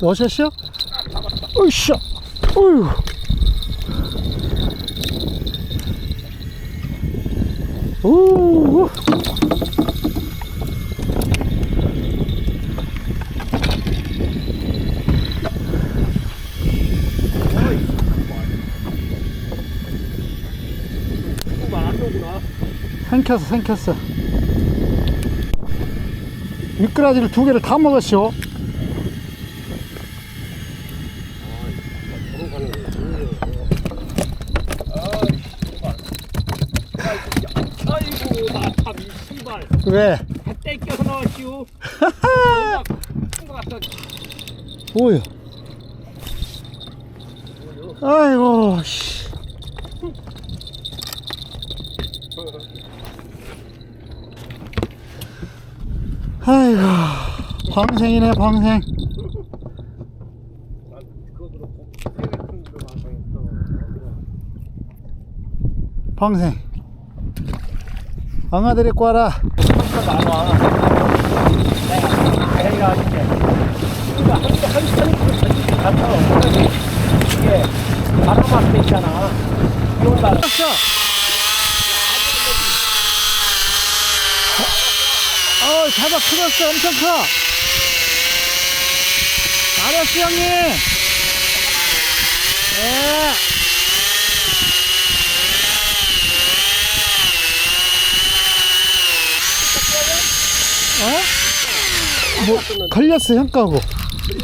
넣으셨어요? 으쌰. 어휴. 오. 생켰어, 생켰어. 미꾸라지를 두 개를 다 먹었쇼. 아이고 나참 이 씨발 같다. 뭐야? 아이고, 씨. 아이고, 방생이네, 방생. 방생. 갔다 오고 이게 바람만 돼 있잖아. 이거 왔어. 어, 잡아 크었어. 엄청 커. 알았어, 형님. 예. 어? 뭐, 걸렸어, 형 거고.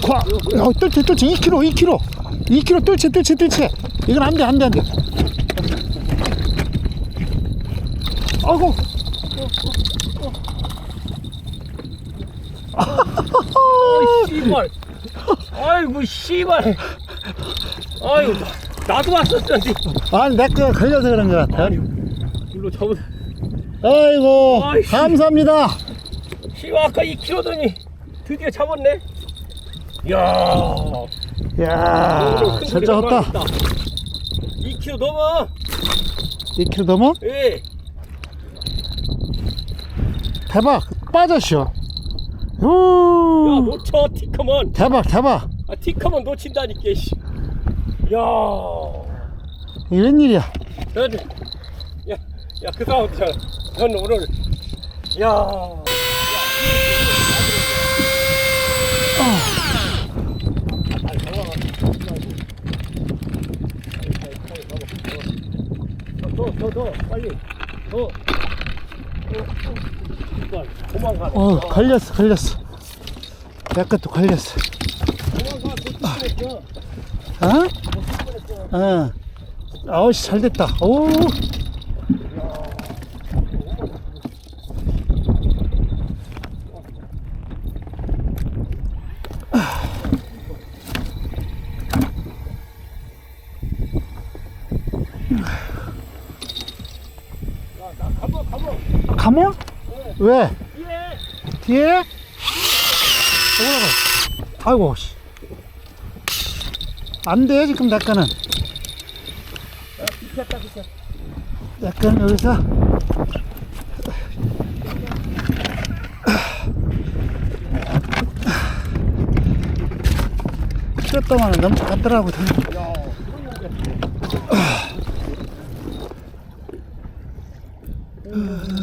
과, 어, 뜰채, 뜰채, 2kg, 2kg. 2kg 뜰채, 뜰채, 뜰채. 이건 안 돼, 안 돼, 안 돼. 아이고. 어이 씨발. 아이고 씨발. 아이고 나도 왔었는데. 아니, 내거 걸려서 그런 것 같아. 물로 접은. 아이고, 아이씨. 감사합니다. 씨발 아까 2kg더니 드디어 잡았네. 이야. 이야, 오늘 큰 잘 소리 잡았다. 나왔다. 2kg 넘어. 2kg 넘어? 예. 대박, 빠졌어. 야 우, 놓쳐 티커먼. 대박, 대박. 아 티커먼 놓친다니까 씨. 야. 이 웬일이야? 넌, 야, 야, 그 사람, 저, 넌 오늘, 야. 더, 더, 더, 빨리. 더. 어, 걸렸어, 걸렸어. 내 것도 걸렸어. 어? 어. 아우씨, 잘 됐다. 오. 가보, 가보. 가모? 왜? 예. 뒤에? 올라가. 아이고, 씨. 안 돼, 지금 비켰다. 약간 여기서 뜯었더만 넘쳐갔더라고 야,